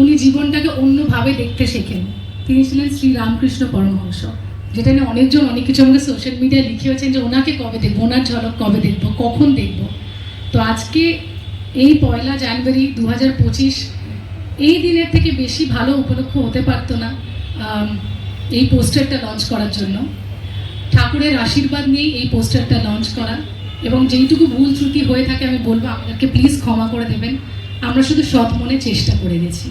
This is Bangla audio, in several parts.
উনি জীবনটাকে অন্যভাবে দেখতে শেখেন। তিনি ছিলেন শ্রী রামকৃষ্ণ পরমহংস, যেটা নিয়ে অনেকজন, অনেক কিছু আমাকে সোশ্যাল মিডিয়ায় লিখেওছেন যে ওনাকে কবে দেখব, ওনার ঝলক কবে দেখব, কখন দেখব। তো আজকে এই পয়লা জানুয়ারি দু হাজার পঁচিশ, এই দিনের থেকে বেশি ভালো উপলক্ষ হতে পারতো না এই পোস্টারটা লঞ্চ করার জন্য। ঠাকুরের আশীর্বাদ নিয়েই এই পোস্টারটা লঞ্চ করা, এবং যেইটুকু ভুল ত্রুটি হয়ে থাকে আমি বলব আপনাদেরকে প্লিজ ক্ষমা করে দেবেন। আমরা শুধু সৎ মনে চেষ্টা করে গেছি।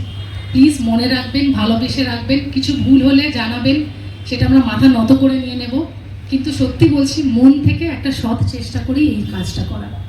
প্লিজ মনে রাখবেন, ভালোবেসে রাখবেন, কিছু ভুল হলে জানাবেন, সেটা আমরা মাথা নত করে নিয়ে নেব। কিন্তু সত্যি বলছি, মন থেকে একটা সৎ চেষ্টা করেই এই কাজটা করা।